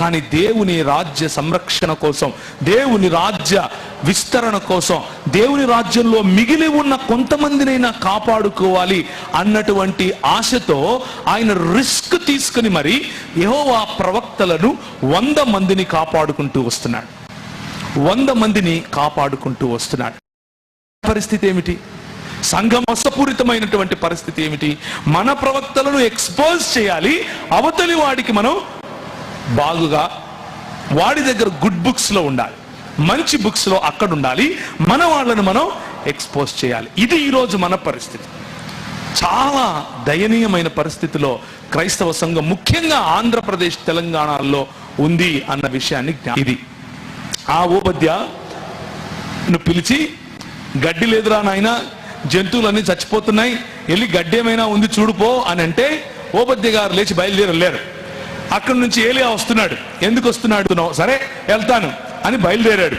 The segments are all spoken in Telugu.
కానీ దేవుని రాజ్య సంరక్షణ కోసం దేవుని రాజ్య విస్తరణ కోసం దేవుని రాజ్యంలో మిగిలి ఉన్న కొంతమందినైనా కాపాడుకోవాలి అన్నటువంటి ఆశతో ఆయన రిస్క్ తీసుకుని మరి యహోవా ప్రవక్తలను వంద మందిని కాపాడుకుంటూ వస్తున్నాడు. వంద మందిని కాపాడుకుంటూ వస్తున్నాడు. పరిస్థితి ఏమిటి? సంఘం మోసపూరితమైనటువంటి పరిస్థితి ఏమిటి? మన ప్రవక్తలను ఎక్స్పోజ్ చేయాలి. అవతలి వాడికి మనం బాగుగా వాడి దగ్గర గుడ్ బుక్స్లో ఉండాలి. మంచి బుక్స్లో అక్కడ ఉండాలి. మన వాళ్ళని మనం ఎక్స్పోజ్ చేయాలి. ఇది ఈరోజు మన పరిస్థితి. చాలా దయనీయమైన పరిస్థితిలో క్రైస్తవ సంఘం ముఖ్యంగా ఆంధ్రప్రదేశ్ తెలంగాణలో ఉంది అన్న విషయాన్ని ఇది. ఆ ఉపద్య నువ్వు పిలిచి గడ్డి లేదురా నాయన జంతువులన్నీ చచ్చిపోతున్నాయి. వెళ్ళి గడ్డి ఏమైనా ఉంది చూడుపో అని అంటే ఓపద్య గారు లేచి బయలుదేరలేరు. అక్కడి నుంచి ఏలియా వస్తున్నాడు. ఎందుకు వస్తున్నాడు? సరే వెళ్తాను అని బయలుదేరాడు.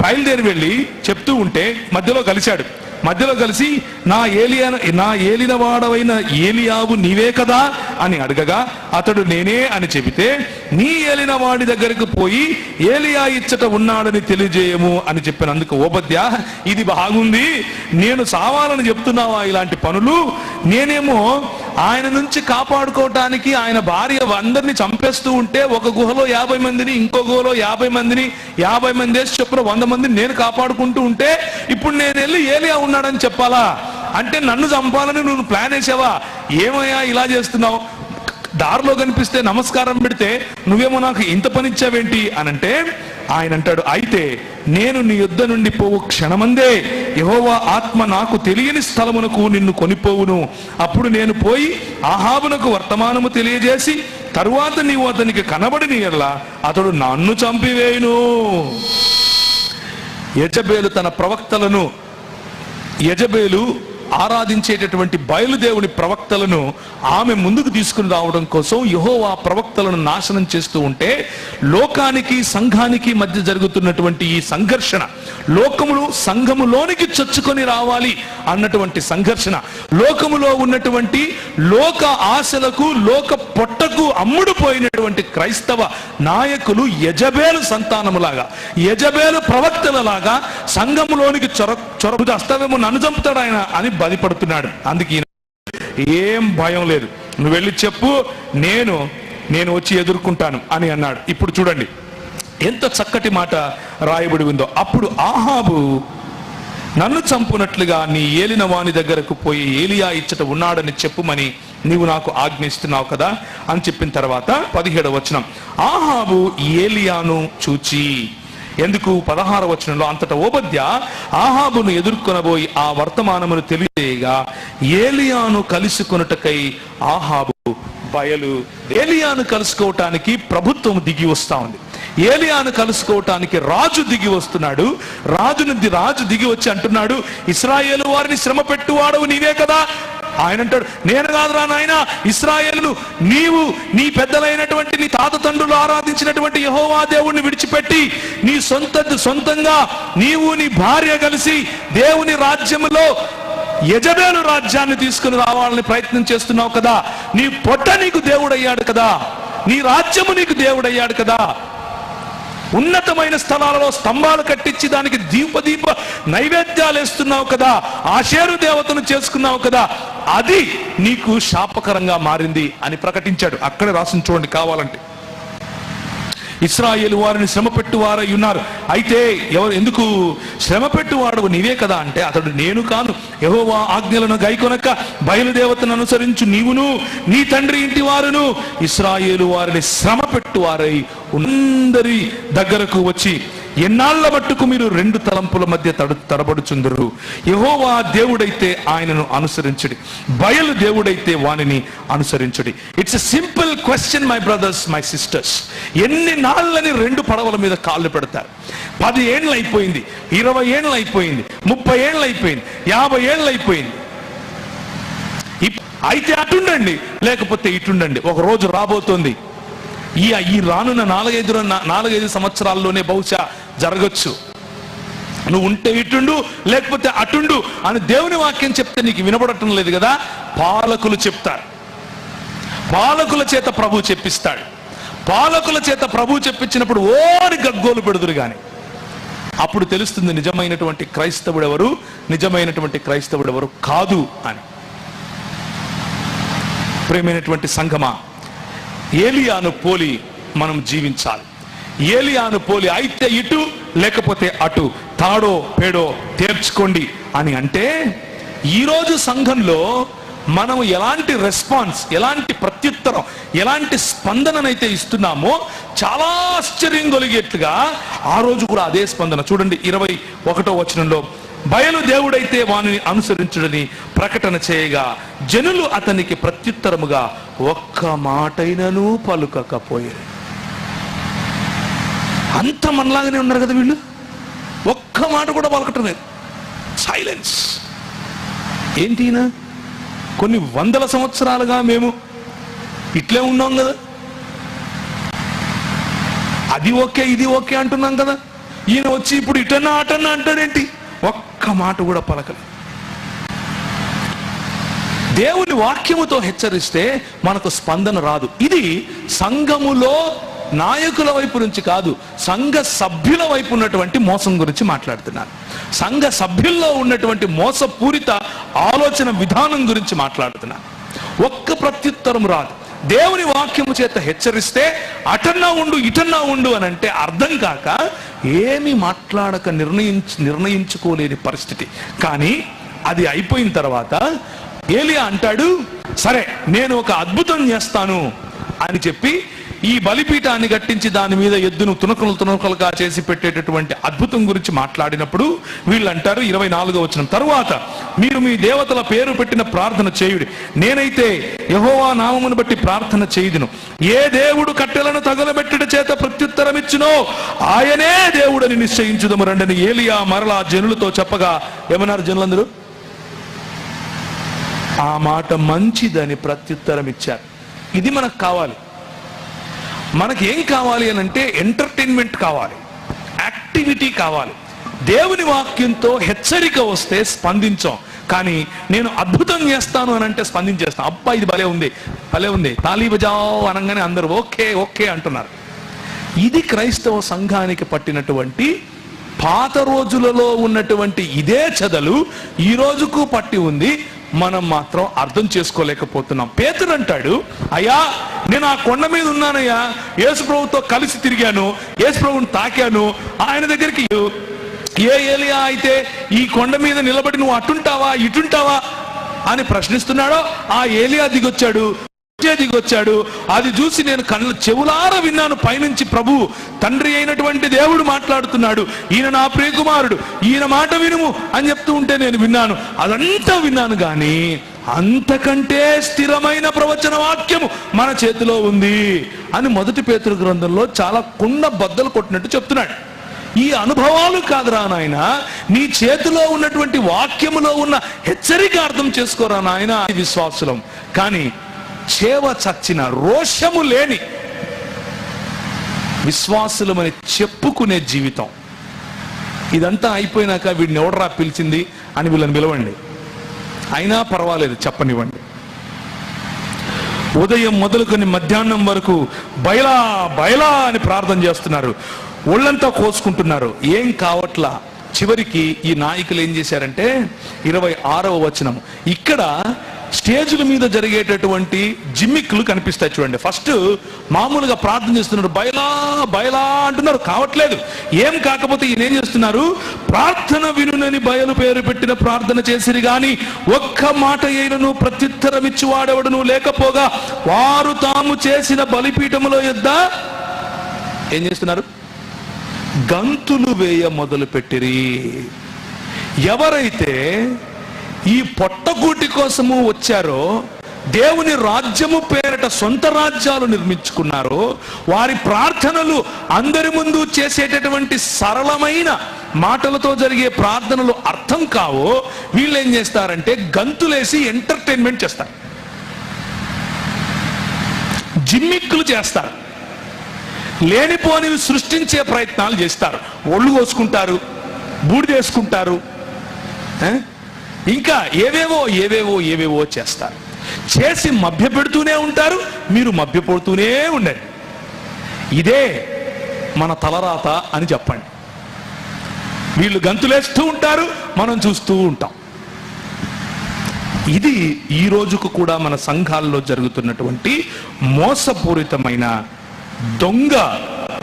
బయలుదేరి వెళ్ళి చెప్తూ ఉంటే మధ్యలో కలిశాడు. మధ్యలో కలిసి నా ఏలియా నా ఏలినవాడవైన ఏలియావు నీవే కదా అని అడగగా అతడు నేనే అని చెబితే నీ ఏలిన వాడి దగ్గరకు పోయి ఏలియా ఇచ్చట ఉన్నాడని తెలియజేయము అని చెప్పినందుకు ఓపద్య ఇది బాగుంది. నేను సావాలని చెప్తున్నావా ఇలాంటి పనులు? నేనేమో ఆయన నుంచి కాపాడుకోవటానికి ఆయన భార్య అందరిని చంపేస్తూ ఉంటే ఒక గుహలో యాభై మందిని ఇంకో గుహలో యాభై మందిని యాభై మంది వేసి చెప్పిన వంద మందిని నేను కాపాడుకుంటూ ఉంటే ఇప్పుడు నేను వెళ్ళి ఏలియా ఉన్నాడని చెప్పాలా? అంటే నన్ను చంపాలని నువ్వు ప్లాన్ వేసావా ఏమయ్యా ఇలా చేస్తున్నావు? దారిలో కనిపిస్తే నమస్కారం పెడితే నువ్వేమో నాకు ఇంత పనిచ్చావేంటి? అని అంటే ఆయన అంటాడు అయితే నేను నీ యుద్ధ నుండి పోవు క్షణమందే. యహోవా ఆత్మ నాకు తెలియని స్థలమునకు నిన్ను కొనిపోవును. అప్పుడు నేను పోయి ఆహాబునకు వర్తమానము తెలియజేసి తరువాత నీవు అతనికి కనబడిని ఎల్లా అతడు నన్ను చంపివేయును. యజబేలు తన ప్రవక్తలను యజబేలు ఆరాధించేటటువంటి బయలుదేవుని ప్రవక్తలను ఆమె ముందుకు తీసుకుని రావడం కోసం యహోవా ప్రవక్తలను నాశనం చేస్తూ ఉంటే లోకానికి సంఘానికి మధ్య జరుగుతున్నటువంటి ఈ సంఘర్షణ లోకములు సంఘములోనికి చొచ్చుకొని రావాలి అన్నటువంటి సంఘర్షణ లోకములో ఉన్నటువంటి లోక ఆశలకు లోక పొట్టకు అమ్ముడుపోయినటువంటి క్రైస్తవ నాయకులు యజబేలు సంతానములాగా యజబేలు ప్రవక్తలలాగా సంఘములోనికి చొర చొరబు చేస్తావేమో నన్ను చంపుతాడు ఆయన అని బదిపడుతున్నాడు అందుకే ఏం భయం లేదు. నువ్వు వెళ్ళి చెప్పు నేను నేను వచ్చి ఎదుర్కొంటాను అని అన్నాడు. ఇప్పుడు చూడండి ఎంత చక్కటి మాట రాయబడి ఉందో. అప్పుడు ఆహాబు నన్ను చంపునట్లుగా నీ ఏలిన వాని దగ్గరకు పోయి ఏలియా ఇచ్చట ఉన్నాడని చెప్పుమని నీవు నాకు ఆజ్ఞిస్తున్నావు కదా అని చెప్పిన తర్వాత పదిహేడవ వచనం. ఆహాబు ఏలియాను చూచి ఎందుకు పదహార వచనంలో అంతట ఓపద్య ఆహాబును ఎదుర్కొనబోయి ఆ వర్తమానమును తెలియజేయగా ఏలియాను కలుసుకొనుటకై ఆహాబు బయలు ఏలియాను కలుసుకోవటానికి ప్రభుత్వం దిగి వస్తా ఉంది. ఏలియాను కలుసుకోవటానికి రాజు దిగి వస్తున్నాడు. రాజును రాజు దిగి వచ్చి అంటున్నాడు ఇస్రాయేలు వారిని శ్రమ పెట్టువాడవు నీవే కదా ఆయన అంటాడు నేను కాదురా నాయన ఇస్రాయేలు నీవు నీ పెద్దలైనటువంటి నీ తాత తండ్రులు ఆరాధించినటువంటి యహోవా దేవుణ్ణి విడిచిపెట్టి నీ సొంత సొంతంగా నీవు నీ భార్య కలిసి దేవుని రాజ్యములో యజమేలు రాజ్యాన్ని తీసుకుని రావాలని ప్రయత్నం చేస్తున్నావు కదా. నీ పొట్ట నీకు దేవుడయ్యాడు కదా. నీ రాజ్యము నీకు దేవుడయ్యాడు కదా. ఉన్నతమైన స్థలాలలో స్తంభాలు కట్టించి దానికి దీప దీప నైవేద్యాలు వేస్తున్నావు కదా ఆశేరు దేవతను చేసుకున్నావు కదా అది నీకు శాపకరంగా మారింది అని ప్రకటించాడు. అక్కడే రాసిన చూడండి కావాలంటే. ఇస్రాయేల్ వారిని శ్రమ పెట్టువారై ఉన్నారు. అయితే ఎవరు ఎందుకు శ్రమ పెట్టువాడు నీవే కదా అంటే అతడు నేను కాను యహోవా ఆజ్ఞలను గైకొనక బయలుదేవతను అనుసరించు నీవును నీ తండ్రి ఇంటి వారును. ఇస్రాయేలు వారిని శ్రమ పెట్టువారై అందరి దగ్గరకు వచ్చి ఎన్నాళ్ళ మట్టుకు మీరు రెండు తలంపుల మధ్య తడు తడబడుచుందరు? యహోవా దేవుడైతే ఆయనను అనుసరించుడి. బయలు దేవుడైతే వానిని అనుసరించుడి. It's a simple question my brothers my sisters ఎన్ని నాళ్ళని రెండు పడవల మీద కాళ్ళు పెడతారు? పది ఏళ్ళు అయిపోయింది ఇరవై ఏళ్ళు అయిపోయింది ముప్పై ఏళ్ళు అయిపోయింది యాభై ఏళ్ళు అయిపోయింది ఇప్- అయితే అటుండండి లేకపోతే ఇటుండండి. ఒక రోజు రాబోతోంది. ఈ ఈ రానున్న నాలుగైదు నాలుగైదు సంవత్సరాల్లోనే బహుశా జరగచ్చు. నువ్వు ఉంటే ఇటుండు లేకపోతే అటుండు అని దేవుని వాక్యం చెప్తే నీకు వినబడటం లేదు కదా? పాలకులు చెప్తారు. పాలకుల చేత ప్రభు చెప్పిస్తాడు. పాలకుల చేత ప్రభు చెప్పించినప్పుడు ఓరి గగ్గోలు పెడుదురు గాని. అప్పుడు తెలుస్తుంది నిజమైనటువంటి క్రైస్తవుడు ఎవరు? నిజమైనటువంటి క్రైస్తవుడు ఎవరు? కాదు అని. ప్రేమైనటువంటి సంఘమా? ఏలియాను పోలి మనం జీవించాలి. ఏలియాను పోలి అయితే ఇటు లేకపోతే అటు తాడో పేడో తేర్చుకోండి అని అంటే ఈరోజు సంఘంలో మనం ఎలాంటి రెస్పాన్స్ ఎలాంటి ప్రత్యుత్తరం ఎలాంటి స్పందననైతే ఇస్తున్నామో చాలా ఆశ్చర్యం కలిగేట్లుగా ఆ రోజు కూడా అదే స్పందన. చూడండి ఇరవై ఒకటో వచనంలో బయలు దేవుడైతే వానిని అనుసరించుడని ప్రకటన చేయగా జనులు అతనికి ప్రత్యుత్తరముగా ఒక్క మాటైనను పలుకకపోయారు. అంత మనలాగానే ఉన్నారు కదా వీళ్ళు? ఒక్క మాట కూడా పలకటం లేదు సైలెన్స్ ఏంటినా కొన్ని వందల సంవత్సరాలుగా మేము ఇట్లే ఉన్నాం కదా? అది ఓకే ఇది ఓకే అంటున్నాం కదా? ఈయన వచ్చి ఇప్పుడు ఇటన్నా అటన్నా అంటాడేంటి ఒక్క మాట కూడా పలకలేదు. దేవుని వాక్యముతో హెచ్చరిస్తే మనకు స్పందన రాదు. ఇది సంఘములో నాయకుల వైపు నుంచి కాదు సంఘ సభ్యుల వైపు ఉన్నటువంటి మోసం గురించి మాట్లాడుతున్నాను సంఘ సభ్యుల్లో ఉన్నటువంటి మోసపూరిత ఆలోచన విధానం గురించి మాట్లాడుతున్నాను ఒక్క ప్రత్యుత్తరం రాదు. దేవుని వాక్యము చేత హెచ్చరిస్తే అటన్నా ఉండు ఇటన్నా ఉండు అని అంటే అర్థం కాక ఏమి మాట్లాడక నిర్ణయించు నిర్ణయించుకోలేని పరిస్థితి. కానీ అది అయిపోయిన తర్వాత ఏలియా అంటాడు సరే నేను ఒక అద్భుతం చేస్తాను అని చెప్పి ఈ బలిపీఠాన్ని కట్టించి దాని మీద ఎద్దును తునకలు తునకలుగా చేసి పెట్టేటటువంటి అద్భుతం గురించి మాట్లాడినప్పుడు వీళ్ళు అంటారు ఇరవై నాలుగో వచ్చిన తరువాత మీరు మీ దేవతల పేరు పెట్టిన ప్రార్థన చేయుడి. నేనైతే యహోవా నామమును బట్టి ప్రార్థన చేయుదును. ఏ దేవుడు కట్టెలను తగలబెట్టడ చేత ప్రత్యుత్తరం ఇచ్చునో ఆయనే దేవుడని నిశ్చయించుదము రండని ఏలియా మరలా జనులతో చెప్పగా ఏమన్నారు జనులందరూ? ఆ మాట మంచిదని ప్రత్యుత్తరం ఇచ్చారు ఇది మనకు కావాలి. మనకి ఏం కావాలి అని అంటే ఎంటర్టైన్మెంట్ కావాలి. యాక్టివిటీ కావాలి. దేవుని వాక్యంతో హెచ్చరిక వస్తే స్పందించాం. కానీ నేను అద్భుతం చేస్తాను అని అంటే స్పందించేస్తాను. అబ్బా ఇది భలే ఉంది. భలే ఉంది. తాళీ బజావ్ అనగానే అందరూ ఓకే ఓకే అంటున్నారు. ఇది క్రైస్తవ సంఘానికి పట్టినటువంటి పాత రోజులలో ఉన్నటువంటి ఇదే చెదలు ఈ రోజుకు పట్టి ఉంది. మనం మాత్రం అర్థం చేసుకోలేకపోతున్నాం. పేతుడు అంటాడు అయ్యా నేను ఆ కొండ మీద ఉన్నానయ్యా. యేసు ప్రభుతో కలిసి తిరిగాను యేసు ప్రభుని తాకాను. ఆయన దగ్గరికి ఏ ఏలియా అయితే ఈ కొండ మీద నిలబడి నువ్వు అటుంటావా ఇటుంటావా? అని ప్రశ్నిస్తున్నాడో ఆ ఏలియా దిగొచ్చాడు. దిగి వచ్చాడు అది చూసి నేను కళ్ళ చెవులార విన్నాను. పైనుంచి ప్రభు తండ్రి అయినటువంటి దేవుడు మాట్లాడుతున్నాడు. ఈయన నా ప్రియకుమారుడు. ఈయన మాట వినుము అని చెప్తూ ఉంటే నేను విన్నాను. అదంతా విన్నాను గాని అంతకంటే స్థిరమైన ప్రవచన వాక్యము మన చేతిలో ఉంది అని మొదటి పేతురు గ్రంథంలో చాలా కుండ బద్దలు కొట్టినట్టు చెప్తున్నాడు. ఈ అనుభవాలు కాదురా నాయన. నీ చేతిలో ఉన్నటువంటి వాక్యములో ఉన్న హెచ్చరిక అర్థం చేసుకోరా నాయన. విశ్వాసులం. కానీ చేవ చచ్చిన రోషము లేని విశ్వాసులమని చెప్పుకునే జీవితం. ఇదంతా అయిపోయినాక వీడిని ఎవడరా పిలిచింది అని వీళ్ళని పిలవండి. అయినా పర్వాలేదు చెప్పనివ్వండి. ఉదయం మొదలుకొని మధ్యాహ్నం వరకు బయలా బయలా అని ప్రార్థన చేస్తున్నారు. ఒళ్ళంతా కోసుకుంటున్నారు. ఏం కావట్లా? చివరికి ఈ నాయకులు ఏం చేశారంటే ఇరవై ఆరవ వచనం. ఇక్కడ స్టేజ్ల మీద జరిగేటటువంటి జిమ్మిక్లు కనిపిస్తాయి చూడండి. ఫస్ట్ మామూలుగా ప్రార్థన చేస్తున్నారు బయలా బయలా అంటున్నారు. కావట్లేదు. ఏం కాకపోతే ఈయన ఏం చేస్తున్నారు? ప్రార్థన వినునని బయలు పేరు పెట్టిన ప్రార్థన చేసిరి గాని ఒక్క మాట అయినను ప్రత్యుత్తరమిచ్చి వాడెవడను? లేకపోగా వారు తాము చేసిన బలిపీఠములో యొద్ద ఏం చేస్తున్నారు? గంతులు వేయ మొదలు పెట్టిరి ఎవరైతే ఈ పొట్టగూటి కోసము వచ్చారో దేవుని రాజ్యము పేరిట సొంత రాజ్యాలు నిర్మించుకున్నారో వారి ప్రార్థనలు అందరి ముందు చేసేటటువంటి సరళమైన మాటలతో జరిగే ప్రార్థనలు అర్థం కావు వీళ్ళు ఏం చేస్తారంటే గంతులేసి ఎంటర్టైన్మెంట్ చేస్తారు. జిమ్మిక్కులు చేస్తారు. లేనిపోనివి సృష్టించే ప్రయత్నాలు చేస్తారు. ఒళ్ళు కోసుకుంటారు బూడిదేసుకుంటారు ఇంకా ఏవేవో ఏవేవో ఏవేవో చేస్తారు. చేసి మభ్య పెడుతూనే ఉంటారు మీరు మభ్యపడుతూనే ఉండండి. ఇదే మన తలరాత అని చెప్పండి. వీళ్ళు గంతులేస్తూ ఉంటారు మనం చూస్తూ ఉంటాం. ఇది ఈ రోజుకు కూడా మన సంఘాల్లో జరుగుతున్నటువంటి మోసపూరితమైన దొంగ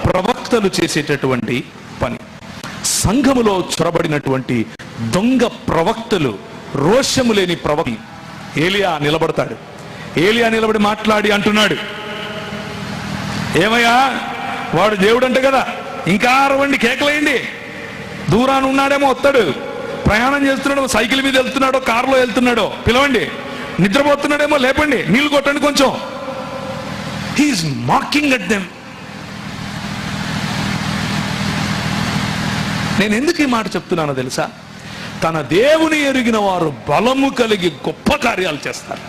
ప్రవక్తలు చేసేటటువంటి పని. సంఘములో చొరబడినటువంటి దొంగ ప్రవక్తలు రోషము లేని ప్రవక్త. ఏలియా నిలబడతాడు. ఏలియా నిలబడి మాట్లాడి అంటున్నాడు. ఏమయ్యా? వాడు దేవుడు అంట కదా. ఇంకా అరవండి కేకలేయండి. దూరాన ఉన్నాడేమో వస్తాడు. ప్రయాణం చేస్తున్నాడో సైకిల్ మీద వెళ్తున్నాడో కారులో వెళ్తున్నాడో. పిలవండి. నిద్రపోతున్నాడేమో లేపండి. నీళ్ళు కొట్టండి కొంచెం. హీఈస్ మాకింగ్ అట్ దెమ్ నేను ఎందుకు ఈ మాట చెప్తున్నానో తెలుసా? తన దేవుని ఎరిగిన వారు బలము కలిగి గొప్ప కార్యాలు చేస్తారు.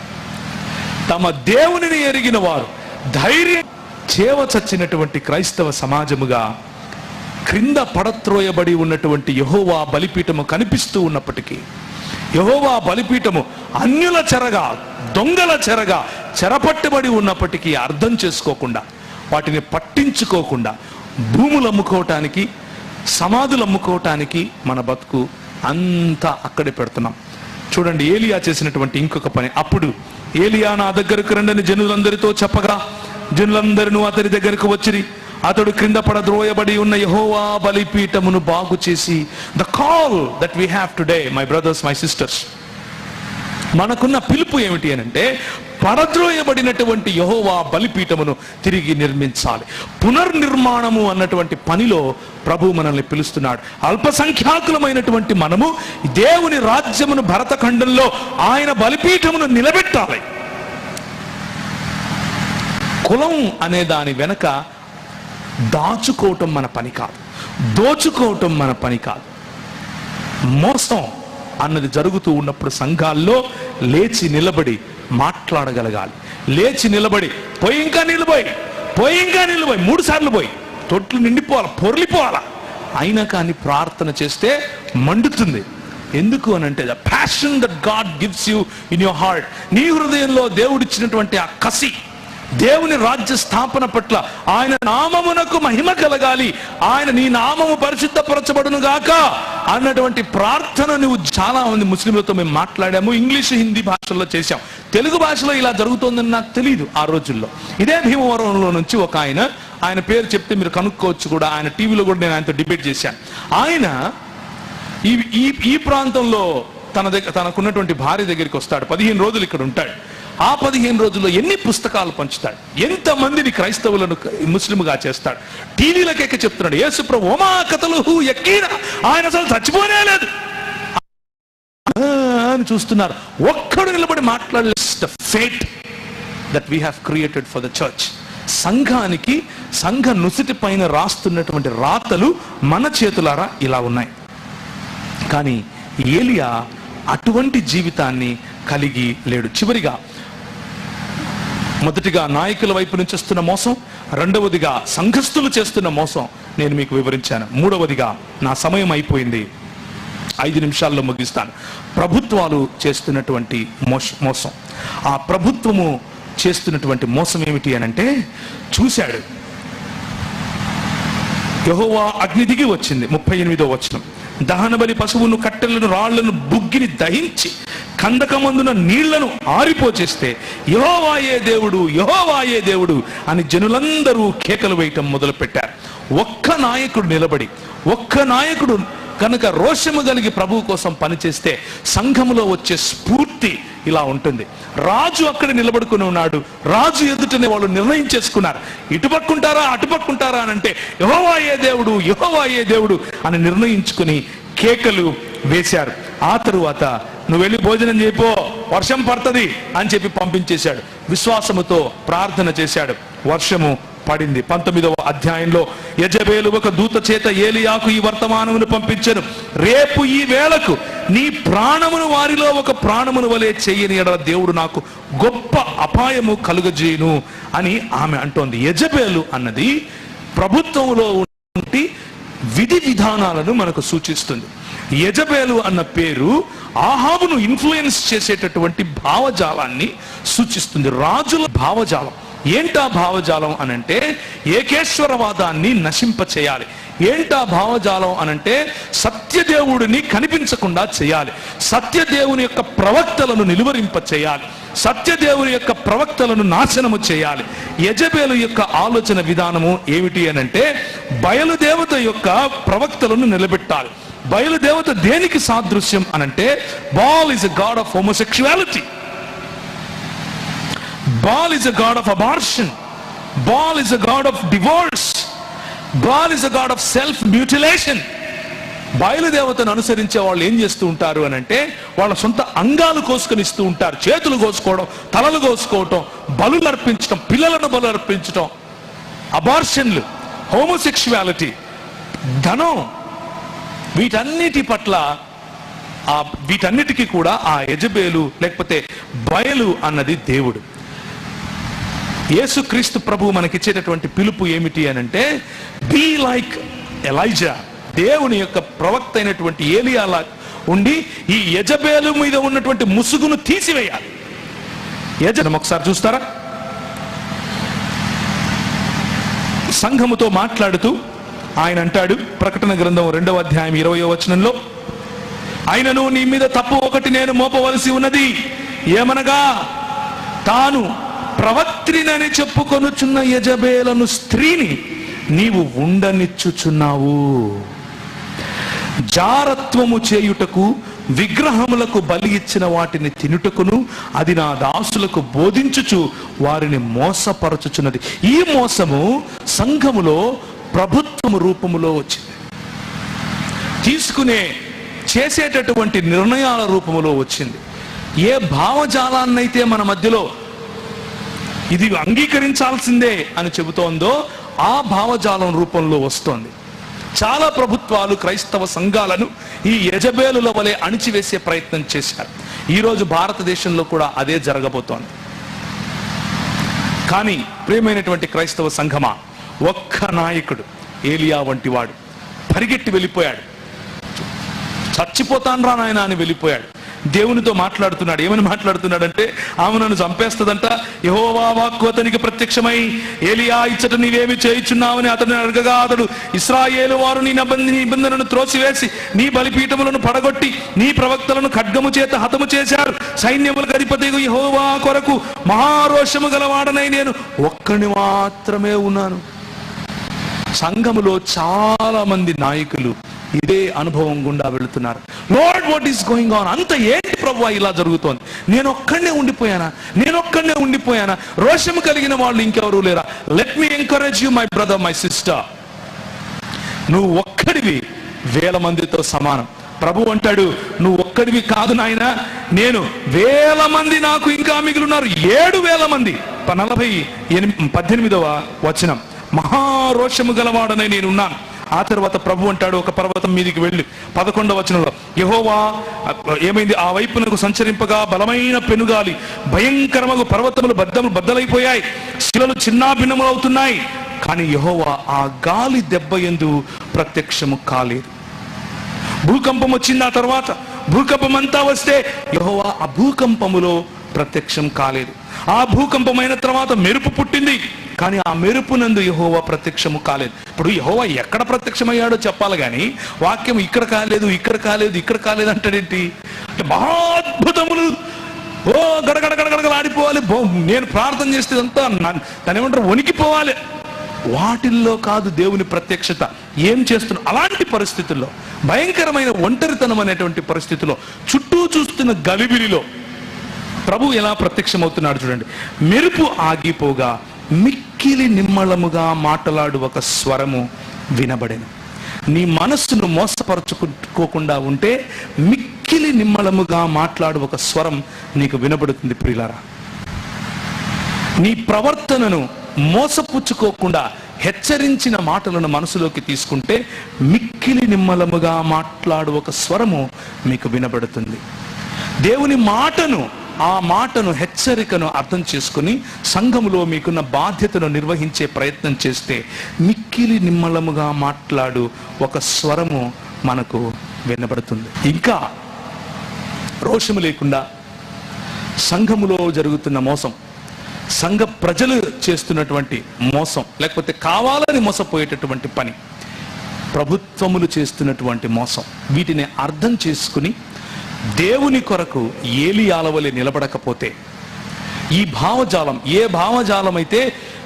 తమ దేవునిని ఎరిగిన వారు ధైర్యం చేవ చచ్చినటువంటి క్రైస్తవ సమాజముగా క్రింద పడత్రోయబడి ఉన్నటువంటి యహోవా బలిపీఠము కనిపిస్తూ ఉన్నప్పటికీ యహోవా బలిపీఠము అన్యుల చెరగా దొంగల చెరగా చెరపట్టుబడి ఉన్నప్పటికీ అర్థం చేసుకోకుండా వాటిని పట్టించుకోకుండా భూములు అమ్ముకోవటానికి సమాధులు అమ్ముకోవటానికి మన బతుకు అంతా అక్కడే పెడుతున్నాం. చూడండి ఏలియా చేసినటువంటి ఇంకొక పని. అప్పుడు ఏలియా నా దగ్గరకు రండని జనులందరితో చెప్పగా జనులందరూ అతని దగ్గరకు వచ్చిరి. అతడు క్రింద పడ ద్రోయబడి ఉన్న యహోవా బలిపీఠమును బాగు చేసి the call that we have today my brothers my sisters మనకున్న పిలుపు ఏమిటి అని అంటే పరద్రోయబడినటువంటి యహోవా బలిపీఠమును తిరిగి నిర్మించాలి. పునర్నిర్మాణము అన్నటువంటి పనిలో ప్రభు మనల్ని పిలుస్తున్నాడు. అల్పసంఖ్యాకులమైనటువంటి మనము దేవుని రాజ్యమును భరతఖండంలో ఆయన బలిపీఠమును నిలబెట్టాలి. కులం అనే దాని వెనక దాచుకోవటం మన పని కాదు. దోచుకోవటం మన పని కాదు. మోసం అన్నది జరుగుతూ ఉన్నప్పుడు సంఘాల్లో లేచి నిలబడి మాట్లాడగలగాలి. లేచి నిలబడి పోయి ఇంకా నిలబోయి పోయి ఇంకా నిలబోయి మూడు సార్లు పోయి తొట్లు నిండిపోవాలి పొర్లిపోవాలా? అయినా కానీ ప్రార్థన చేస్తే మండుతుంది. ఎందుకు అని అంటే the passion that God gives you in your heart నీ హృదయంలో దేవుడిచ్చినటువంటి ఆ కసి దేవుని రాజ్య స్థాపన పట్ల ఆయన నామమునకు మహిమ కలగాలి. ఆయన నీ నామము పరిశుద్ధపరచబడును గాక అన్నటువంటి ప్రార్థన నువ్వు చాలా మంది ముస్లింలతో మేము మాట్లాడాము. ఇంగ్లీష్ హిందీ భాషల్లో చేశాం. తెలుగు భాషలో ఇలా జరుగుతోందని నాకు తెలియదు ఆ రోజుల్లో. ఇదే భీమవరంలో నుంచి ఒక ఆయన ఆయన పేరు చెప్తే మీరు కనుక్కోవచ్చు కూడా. ఆయన టీవీలో కూడా నేను ఆయనతో డిబేట్ చేశాను. ఆయన ఈ ఈ ఈ ప్రాంతంలో తన దగ్గర తనకున్నటువంటి భార్య దగ్గరికి వస్తాడు. పదిహేను రోజులు ఇక్కడ ఉంటాడు. ఆ పదిహేను రోజుల్లో ఎన్ని పుస్తకాలు పంచుతాడు? ఎంత మందిని క్రైస్తవులను ముస్లింగా చేస్తాడు? టీవీలకెక్క చెప్తున్నాడు యేసుప్రభు ఓమా కథలు ఎక్కీనా ఆయన అసలు చచ్చిపోనే లేదు. అని చూస్తున్నారు. ఒక్కడు నిలబడి మాట్లాడలే fate that we have created for the church సంఘానికి సంఘ నుసిటి పైన రాస్తున్నటువంటి రాతలు మన చేతులారా ఇలా ఉన్నాయి. కానీ ఏలియా అటువంటి జీవితాన్ని కలిగి లేడు. చివరిగా మొదటిగా నాయకుల వైపు నుంచి వస్తున్న మోసం రెండవదిగా సంఘస్థులు చేస్తున్న మోసం నేను మీకు వివరించాను. మూడవదిగా నా సమయం అయిపోయింది. ఐదు నిమిషాల్లో ముగిస్తాను. ప్రభుత్వాలు చేస్తున్నటువంటి మోస మోసం. ఆ ప్రభుత్వము చేస్తున్నటువంటి మోసం ఏమిటి అని అంటే చూశాడు. యహోవా అగ్ని దిగి వచ్చింది. ముప్పై ఎనిమిదో వచనం. దహనబలి పశువును కట్టెలను రాళ్ళను బుగ్గిని దహించి కందకమందున నీళ్ళను ఆరిపోచేస్తే యహోవాయే దేవుడు యహోవాయే దేవుడు అని జనులందరూ కేకలు వేయటం మొదలుపెట్టారు. ఒక్క నాయకుడు నిలబడి ఒక్క నాయకుడు కనుక రోషము కలిగి ప్రభువు కోసం పనిచేస్తే సంఘములో వచ్చే స్ఫూర్తి ఇలా ఉంటుంది. రాజు అక్కడ నిలబడుకుని ఉన్నాడు. రాజు ఎదుటనే వాళ్ళు నిర్ణయం చేసుకున్నారు. ఇటుపక్కుంటారా అటుపక్కుంటారా అని అంటే యహోవాయే దేవుడు యహోవాయే దేవుడు అని నిర్ణయించుకుని కేకలు వేశారు. ఆ తరువాత నువ్వు వెళ్ళి భోజనం చేయిపో వర్షం పడుతుంది అని చెప్పి పంపించేశాడు. విశ్వాసముతో ప్రార్థన చేశాడు. వర్షము పడింది. పంతొమ్మిదవ అధ్యాయంలో యజబేలు ఒక దూత చేత ఏలియాకు ఈ వర్తమానమును పంపించను. రేపు ఈ వేళకు నీ ప్రాణమును వారిలో ఒక ప్రాణమును వలె చెయ్యని ఎడల దేవుడు నాకు గొప్ప అపాయము కలుగజేయును అని ఆమె అంటోంది. యజబేలు అన్నది ప్రభుత్వంలో ఉండి విధి విధానాలను మనకు సూచిస్తుంది. యజబేలు అన్న పేరు ఆహాబును ఇన్ఫ్లుయెన్స్ చేసేటటువంటి భావజాలాన్ని సూచిస్తుంది. రాజుల భావజాలం. ఏంటా భావజాలం అనంటే ఏకేశ్వరవాదాన్ని నశింప చేయాలి ఏంటా భావజాలం అనంటే సత్యదేవుడిని కనిపించకుండా చేయాలి. సత్యదేవుని యొక్క ప్రవక్తలను నిలువరింప చేయాలి సత్యదేవుని యొక్క ప్రవక్తలను నాశనము చేయాలి. యజబేలు యొక్క ఆలోచన విధానము ఏమిటి అనంటే బయలుదేవత యొక్క ప్రవక్తలను నిలబెట్టాలి. బయలుదేవత దేనికి సాదృశ్యం అనంటే Baal is a god of homosexuality. Baal is a god of abortion Baal is a god of divorce Baal is a god of self mutilation బయలుదేవతను అనుసరించే వాళ్ళు ఏం చేస్తూ ఉంటారు అని అంటే వాళ్ళ సొంత అంగాలు కోసుకొని ఇస్తూ ఉంటారు. చేతులు కోసుకోవడం తలలు కోసుకోవటం బలు అర్పించటం పిల్లలను బలు అర్పించటం. అబార్షన్లు హోమోసెక్షువాలిటీ ధనం వీటన్నిటి పట్ల ఆ వీటన్నిటికీ కూడా ఆ యజబేలు లేకపోతే బయలు అన్నది దేవుడు. యేసుక్రీస్తు ప్రభు మనకిచ్చేటటువంటి పిలుపు ఏమిటి అని అంటే బీ లైక్ ఎలైజా దేవుని యొక్క ప్రవక్త అయినటువంటి ఏలియాలా ఉండి ఈ యజబేలు మీద ఉన్నటువంటి ముసుగును తీసివేయాలి. యజనం ఒకసారి చూస్తారా? సంఘముతో మాట్లాడుతూ ఆయన అంటాడు ప్రకటన గ్రంథం రెండవ అధ్యాయం ఇరవయో వచనంలో ఆయనను నీ మీద తప్పు ఒకటి నేను మోపవలసి ఉన్నది. ఏమనగా తాను ప్రవక్త ప్రవక్త్రినని చెప్పుకొనుచున్న యజబేలను స్త్రీని నీవు ఉండనిచ్చుచున్నావు. జారత్వము చేయుటకు విగ్రహములకు బలి ఇచ్చిన వాటిని తినుటకును అది నా దాసులకు బోధించుచు వారిని మోసపరచుచున్నది. ఈ మోసము సంఘములో ప్రభుత్వము రూపములో వచ్చింది. తీసుకునే చేసేటటువంటి నిర్ణయాల రూపములో వచ్చింది. ఏ భావజాలాన్నైతే మన మధ్యలో ఇది అంగీకరించాల్సిందే అని చెబుతోందో ఆ భావజాలం రూపంలో వస్తోంది. చాలా ప్రభుత్వాలు క్రైస్తవ సంఘాలను ఈ యజబేలుల వలె అణిచివేసే ప్రయత్నం చేశారు. ఈరోజు భారతదేశంలో కూడా అదే జరగబోతోంది. కానీ ప్రియమైనటువంటి క్రైస్తవ సంఘమా ఒక్క నాయకుడు ఏలియా వంటి వాడు పరిగెట్టి వెళ్ళిపోయాడు. చచ్చిపోతాను రా నాయన అని వెళ్ళిపోయాడు. దేవునితో మాట్లాడుతున్నాడు. ఏమని మాట్లాడుతున్నాడంటే ఆమె నన్ను చంపేస్తుందంట. యహోవా వాక్కు అతనికి ప్రత్యక్షమై ఏలియా ఇచ్చట నీవేమి చేయుచున్నావని అతని అడగగా అతడు ఇస్రాయేలు వారు నీ నిబంధనను త్రోసివేసి నీ బలిపీఠములను పడగొట్టి నీ ప్రవక్తలను ఖడ్గము చేత హతము చేశారు. సైన్యములకు అధిపతి యహోవా కొరకు మహారోషము గలవాడనై నేను ఒక్కని మాత్రమే ఉన్నాను. సంఘములో చాలా మంది నాయకులు ఇదే అనుభవం గుండా వెళుతున్నారు. Lord what is going on అంత ఏంటి ప్రభు ఇలా జరుగుతోంది? నేను ఒక్కడనే ఉండిపోయానా? నేను ఒక్కడనే ఉండిపోయానా? రోషము కలిగిన వాళ్ళు ఇంకెవరూ లేరా? Let me encourage you my brother my sister నువ్వు ఒక్కడివి వేల మందితో సమానం. ప్రభు అంటాడు నువ్వు ఒక్కడివి కాదు నాయన. నేను వేల మంది నాకు ఇంకా మిగిలిన్నారు ఏడు వేల మంది. ప- నలభై ఎనిమిది పద్దెనిమిదవ వచనం. మహారోషము గలవాడనే నేనున్నాను. ఆ తర్వాత ప్రభు అంటాడు ఒక పర్వతం మీదికి వెళ్ళి. పదకొండవ వచనంలో యహోవా ఏమైంది? ఆ వైపునకు సంచరింపగా బలమైన పెనుగాలి భయంకరమగు పర్వతములు బద్దములు బద్దలైపోయాయి శిలలు చిన్నాభిన్నములు అవుతున్నాయి కానీ యహోవా ఆ గాలి దెబ్బ ఎందు ప్రత్యక్షము కాలేదు. భూకంపం వచ్చింది ఆ తర్వాత భూకంపం అంతా వస్తే యహోవా ఆ భూకంపములో ప్రత్యక్షం కాలేదు. ఆ భూకంపమైన తర్వాత మెరుపు పుట్టింది. కానీ ఆ మెరుపు నందు యహోవా ప్రత్యక్షము కాలేదు. ఇప్పుడు యహోవా ఎక్కడ ప్రత్యక్షమయ్యాడో చెప్పాలి కానీ వాక్యం ఇక్కడ కాలేదు ఇక్కడ కాలేదు ఇక్కడ కాలేదు అంటాడేంటి? అంటే మహాద్భుతములు. ఓ గడగడ గడగడగడ ఆడిపోవాలి నేను ప్రార్థన చేస్తే అంతా నా- దాని ఏమంటారు? వణికిపోవాలి. వాటిల్లో కాదు దేవుని ప్రత్యక్షత. ఏం చేస్తున్నా అలాంటి పరిస్థితుల్లో భయంకరమైన ఒంటరితనం అనేటువంటి పరిస్థితిలో చుట్టూ చూస్తున్న గలిబిలిలో ప్రభు ఎలా ప్రత్యక్షమవుతున్నాడు చూడండి. మెరుపు ఆగిపోగా మిక్కిలి నిమ్మళముగా మాట్లాడు ఒక స్వరము వినబడెను. నీ మనస్సును మోసపరచుకోకుండా ఉంటే మిక్కిలి నిమ్మళముగా మాట్లాడు ఒక స్వరం నీకు వినబడుతుంది ప్రియులారా. నీ ప్రవర్తనను మోసపుచ్చుకోకుండా హెచ్చరించిన మాటలను మనసులోకి తీసుకుంటే మిక్కిలి నిమ్మలముగా మాట్లాడు ఒక స్వరము మీకు వినబడుతుంది. దేవుని మాటను ఆ మాటను హెచ్చరికను అర్థం చేసుకుని సంఘములో మీకున్న బాధ్యతను నిర్వహించే ప్రయత్నం చేస్తే మిక్కిలి నిమ్మలముగా మాట్లాడు ఒక స్వరము మనకు వినబడుతుంది. ఇంకా రోషము లేకుండా సంఘములో జరుగుతున్న మోసం సంఘ ప్రజలు చేస్తున్నటువంటి మోసం లేకపోతే కావాలని మోసపోయేటటువంటి పని ప్రభుత్వములు చేస్తున్నటువంటి మోసం వీటిని అర్థం చేసుకుని దేవుని కొరకు ఏలియాలవలే నిలబడకపోతే ఈ భావజాలం ఏ భావజాలం అయితే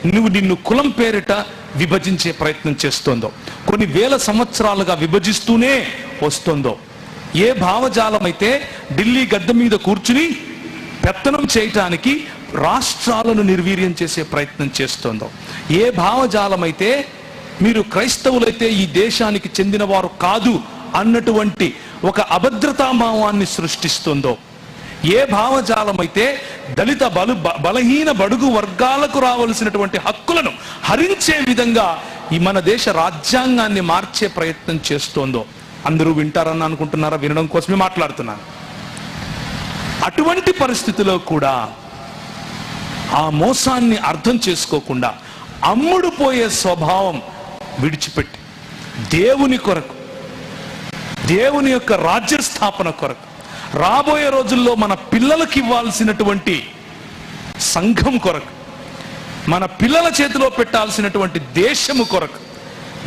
నువ్వు నిన్ను కులం పేరిట విభజించే ప్రయత్నం చేస్తోందో కొన్ని వేల సంవత్సరాలుగా విభజిస్తూనే వస్తుందో ఏ భావజాలం అయితే ఢిల్లీ గద్దె మీద కూర్చుని పెత్తనం చేయటానికి రాష్ట్రాలను నిర్వీర్యం చేసే ప్రయత్నం చేస్తోందో ఏ భావజాలం అయితే మీరు క్రైస్తవులైతే ఈ దేశానికి చెందినవారు కాదు అన్నటువంటి ఒక అభద్రతాభావాన్ని సృష్టిస్తుందో ఏ భావజాలం అయితే దళిత బలు బ- బలహీన బడుగు వర్గాలకు రావలసినటువంటి హక్కులను హరించే విధంగా ఈ మన దేశ రాజ్యాంగాన్ని మార్చే ప్రయత్నం చేస్తోందో అందరూ వింటారని అనుకుంటున్నారా? వినడం కోసమే మాట్లాడుతున్నాను అటువంటి పరిస్థితిలో కూడా ఆ మోసాన్ని అర్థం చేసుకోకుండా అమ్ముడు పోయే స్వభావం విడిచిపెట్టి దేవుని కొరకు దేవుని యొక్క రాజ్య స్థాపన కొరకు రాబోయే రోజుల్లో మన పిల్లలకి ఇవ్వాల్సినటువంటి సంఘం కొరకు మన పిల్లల చేతిలో పెట్టాల్సినటువంటి దేశము కొరకు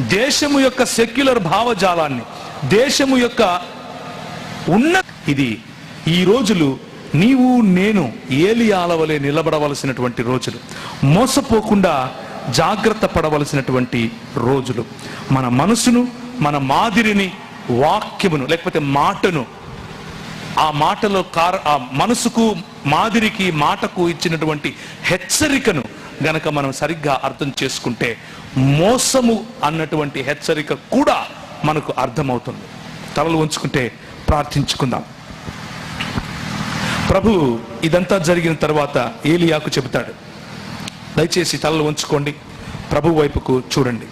దేశము యొక్క సెక్యులర్ భావజాలాన్ని దేశము యొక్క ఉన్న ఇది ఈ రోజులు నీవు నేను ఏలి ఆలవలే నిలబడవలసినటువంటి రోజులు. మోసపోకుండా జాగ్రత్త పడవలసినటువంటి రోజులు. మన మనసును మన మాదిరిని వాక్యమును లేకపోతే మాటను ఆ మాటలో కార ఆ మనసుకు మాదిరికి మాటకు ఇచ్చినటువంటి హెచ్చరికను గనక మనం సరిగ్గా అర్థం చేసుకుంటే మోసము అన్నటువంటి హెచ్చరిక కూడా మనకు అర్థమవుతుంది. తలలు ఉంచుకుంటే ప్రార్థించుకుందాం. ప్రభు ఇదంతా జరిగిన తర్వాత ఏలియాకు చెబుతాడు దయచేసి తలలు ఉంచుకోండి ప్రభు వైపుకు చూడండి.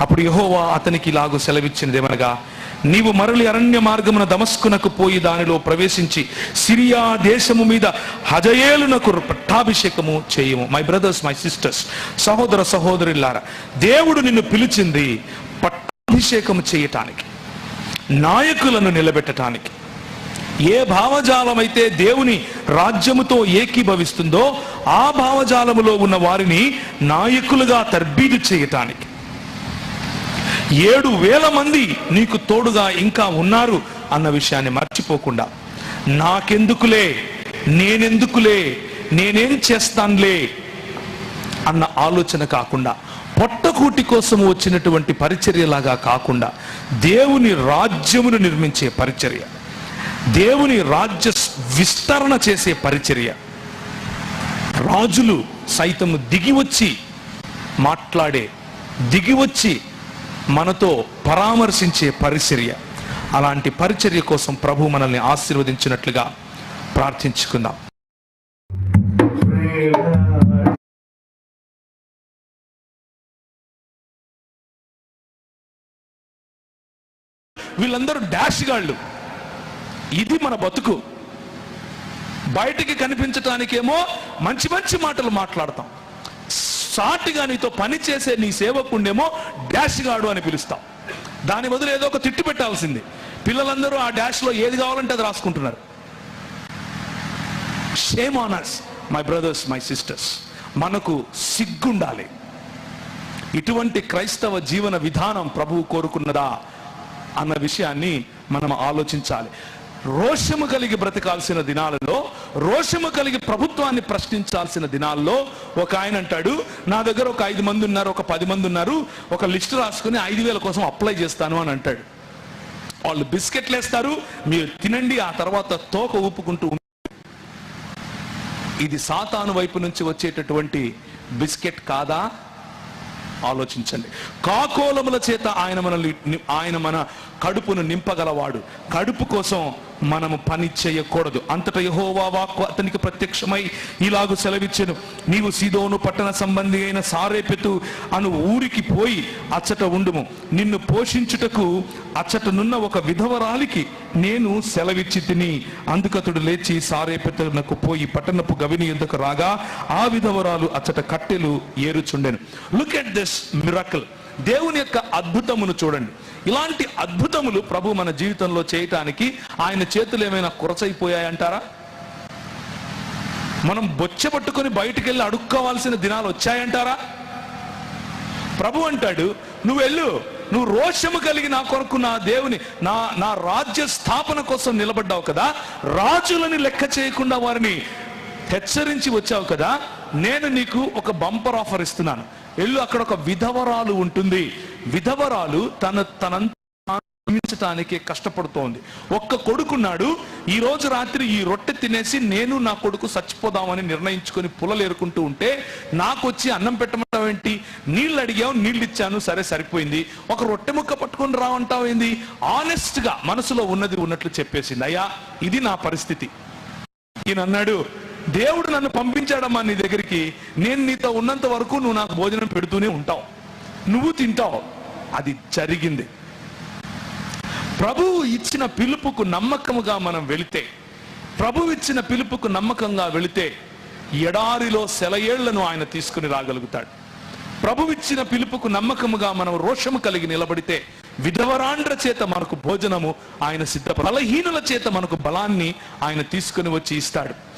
అప్పుడు యహోవా అతనికి ఇలాగు సెలవిచ్చినదేమనగా నీవు మరలి అరణ్య మార్గమున దమస్కునకు పోయి దానిలో ప్రవేశించి సిరియా దేశము మీద హజయేలునకు పట్టాభిషేకము చేయము. మై బ్రదర్స్ మై సిస్టర్స్ సహోదర సహోదరులారా దేవుడు నిన్ను పిలిచింది పట్టాభిషేకము చేయటానికి నాయకులను నిలబెట్టడానికి ఏ భావజాలం అయితే దేవుని రాజ్యముతో ఏకీభవిస్తుందో ఆ భావజాలములో ఉన్న వారిని నాయకులుగా తర్బీదు చేయటానికి. ఏడు వేల మంది నీకు తోడుగా ఇంకా ఉన్నారు అన్న విషయాన్ని మర్చిపోకుండా. నాకెందుకులే? నేనెందుకులే? నేనేం చేస్తానులే? అన్న ఆలోచన కాకుండా పొట్టకూటి కోసం వచ్చినటువంటి పరిచర్యలాగా కాకుండా దేవుని రాజ్యమును నిర్మించే పరిచర్య దేవుని రాజ్య విస్తరణ చేసే పరిచర్య. రాజులు సైతము దిగి వచ్చి మాట్లాడే దిగి వచ్చి మనతో పరామర్శించే పరిచర్య. అలాంటి పరిచర్య కోసం ప్రభు మనల్ని ఆశీర్వదించినట్లుగా ప్రార్థించుకుందాం. వీళ్ళందరూ డాష్ గాళ్ళు. ఇది మన బతుకు. బయటికి కనిపించటానికేమో మంచి మంచి మాటలు మాట్లాడతాం. సాటిగా నీతో పని చేసే నీ సేవకుండేమో డాష్ గాడు అని పిలుస్తాం. దాని బదులు ఏదో ఒక తిట్టు పెట్టాల్సింది. పిల్లలందరూ ఆ డాష్లో ఏది కావాలంటే అది రాసుకుంటున్నారు. Shame on us my brothers my sisters మనకు సిగ్గుండాలి. ఇటువంటి క్రైస్తవ జీవన విధానం ప్రభువు కోరుకున్నదా అన్న విషయాన్ని మనం ఆలోచించాలి. రోషము కలిగి బ్రతకాల్సిన దినాలలో రోషము కలిగి ప్రభుత్వాన్ని ప్రశ్నించాల్సిన దినాల్లో ఒక ఆయన అంటాడు నా దగ్గర ఒక ఐదు మంది ఉన్నారు ఒక పది మంది ఉన్నారు ఒక లిస్ట్ రాసుకుని ఐదు వేల కోసం అప్లై చేస్తాను అని అంటాడు. వాళ్ళు బిస్కెట్లు వేస్తారు మీరు తినండి ఆ తర్వాత తోక ఊపుకుంటూ ఇది సాతాను వైపు నుంచి వచ్చేటటువంటి బిస్కెట్ కాదా? ఆలోచించండి. కాకోలముల చేత ఆయన మనల్ని ఆయన మన కడుపును నింపగలవాడు. కడుపు కోసం మనము పని చేయకూడదు. అంతటా యహోవా వాక్కు అతనికి ప్రత్యక్షమై ఇలాగు సెలవిచ్చెను. నీవు సీదోను పట్టణ సంబంధి అయిన సారేపెతు అను ఊరికి పోయి అచ్చట ఉండుము. నిన్ను పోషించుటకు అచ్చటనున్న ఒక విధవరాలికి నేను సెలవిచ్చి తిని. అందుకతడు లేచి సారేపెతనకు పోయి పట్టణపు గవిని ఎందుకు రాగా ఆ విధవరాలు అచ్చట కట్టెలు ఏరుచుండెను. లుక్ ఎట్ దిస్ మిరకల్ దేవుని యొక్క అద్భుతమును చూడండి. ఇలాంటి అద్భుతములు ప్రభు మన జీవితంలో చేయటానికి ఆయన చేతులు ఏమైనా కురసైపోయాయంటారా మనం బొచ్చ పట్టుకొని బయటికి వెళ్ళి అడుక్కోవాల్సిన దినాలు వచ్చాయంటారా ప్రభు అంటాడు నువ్వు వెళ్ళు నువ్వు రోషము కలిగి నా కొరకు నా దేవుని నా నా రాజ్య స్థాపన కోసం నిలబడ్డావు కదా రాజులని లెక్క చేయకుండా వారిని హెచ్చరించి వచ్చావు కదా నేను నీకు ఒక బంపర్ ఆఫర్ ఇస్తున్నాను. వెళ్ళు అక్కడ ఒక విధవరాలు ఉంటుంది. విధవరాలు తన తనంత జీవించటానికి కష్టపడుతోంది. ఒక్క కొడుకున్నాడు ఈ రోజు రాత్రి ఈ రొట్టె తినేసి నేను నా కొడుకు చచ్చిపోదామని నిర్ణయించుకొని పులలేరుకుంటూ ఉంటే నాకు వచ్చి అన్నం పెట్టమంటావు ఏంటి? నీళ్ళు అడిగావు నీళ్ళు ఇచ్చాను సరే సరిపోయింది. ఒక రొట్టె ముక్క పట్టుకొని రావంటావు ఏంది? ఆనెస్ట్గా మనసులో ఉన్నది ఉన్నట్లు చెప్పేసింది. అయ్యా ఇది నా పరిస్థితి. ఈయన అన్నాడు దేవుడు నన్ను పంపించాడమ్మా నీ దగ్గరికి. నేను నీతో ఉన్నంత వరకు నువ్వు నాకు భోజనం పెడుతూనే ఉంటావు. నువ్వు తింటావు. అది జరిగింది. ప్రభువు ఇచ్చిన పిలుపుకు నమ్మకముగా మనం వెళితే ప్రభువు ఇచ్చిన పిలుపుకు నమ్మకంగా వెళితే ఎడారిలో సెలయేళ్ళను ఆయన తీసుకుని రాగలుగుతాడు. ప్రభు ఇచ్చిన పిలుపుకు నమ్మకముగా మనం రోషము కలిగి నిలబడితే విధవరాండ్ర చేత మనకు భోజనము ఆయన సిద్ధ బలహీనుల చేత మనకు బలాన్ని ఆయన తీసుకుని వచ్చి ఇస్తాడు.